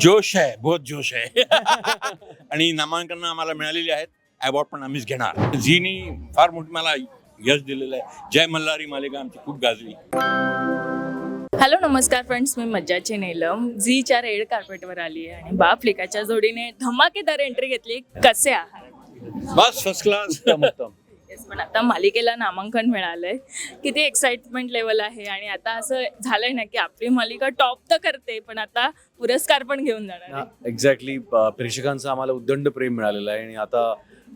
जोश आहे बहुत जोश आहे. आणि नामांकन आम्हाला मिळालेली आहेत. अवॉर्ड पण आम्हीच घेणार. झीनी फार मोठी मला यश दिलेलं आहे. जय मल्हारी मालिका आमची खूप गाजली. हॅलो नमस्कार फ्रेंड्स मी मज्जाची नीलम. झीच्या रेड कार्पेटवर आली आहे आणि बाप लिकाच्या जोडीने धमाकेदार एंट्री घेतली. कसे आहात? बस फर्स्ट क्लास Yes, पण आता मालिकेला नामांकन मिळालंय. किती एक्साइटमेंट लेवल आहे आणि आता असं झालंय ना की आपली मालिका टॉप तर करते पण आता पुरस्कार पण घेऊन जाणार आहे. एक्झॅक्टली प्रेक्षकांचं आम्हाला उद्दंड प्रेम मिळालेलं आहे आणि आता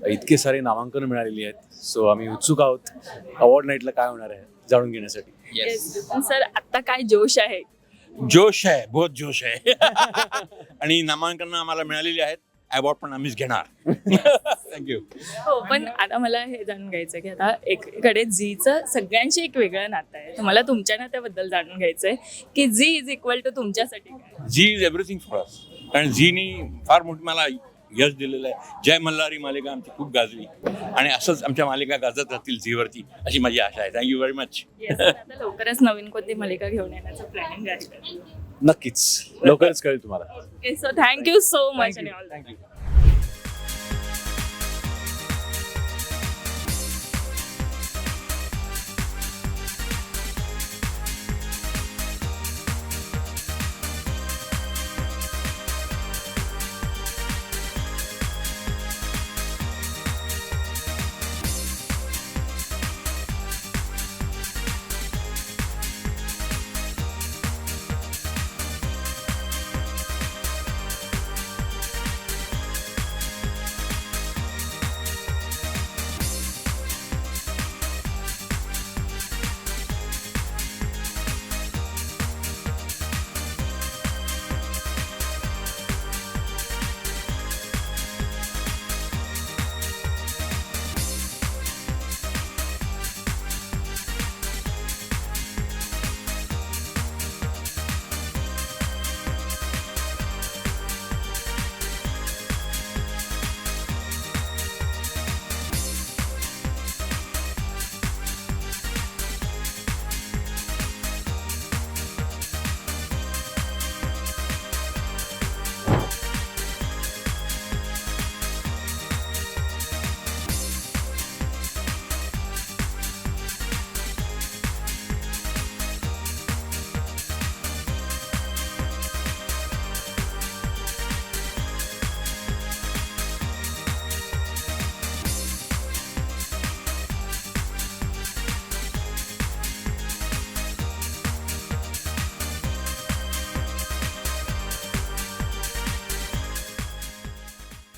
इतके सारे नामांकन मिळालेली आहेत. सो आम्ही उत्सुक आहोत. अवॉर्ड नाईटला काय होणार आहे जाणून घेण्यासाठी. Yes, पण सर आता काय जोश आहे? जोश आहे बहुत जोश आहे. आणि नामांकन आम्हाला मिळालेली आहेत. अवॉर्ड पण आम्हीच घेणार. थँक्यू हो पण आता मला हे जाणून घ्यायचं आहे की आता एकीकडे झीचं सगळ्यांशी एक वेगळं नातं आहे. तर मला तुमच्या नात्याबद्दल जाणून घ्यायचं आहे की झी इज इक्वल टू तुमच्यासाठी काय? Zee is everything for us कारण झीनी फार मोठी मला यश दिलेलं आहे. जय मल्हारी मालिका आमची खूप गाजली. आणि असंच आमच्या मालिका गाजत राहतील झीवरती अशी माझी आशा आहे. थँक्यू व्हेरी मच Yes, आता लवकरच नवीन कोणती मालिका घेऊन येण्याचं प्लॅनिंग आहे. नक्कीच. लवकरच कळेल तुम्हाला. Okay so thank you so much आणि ऑल थँक्यू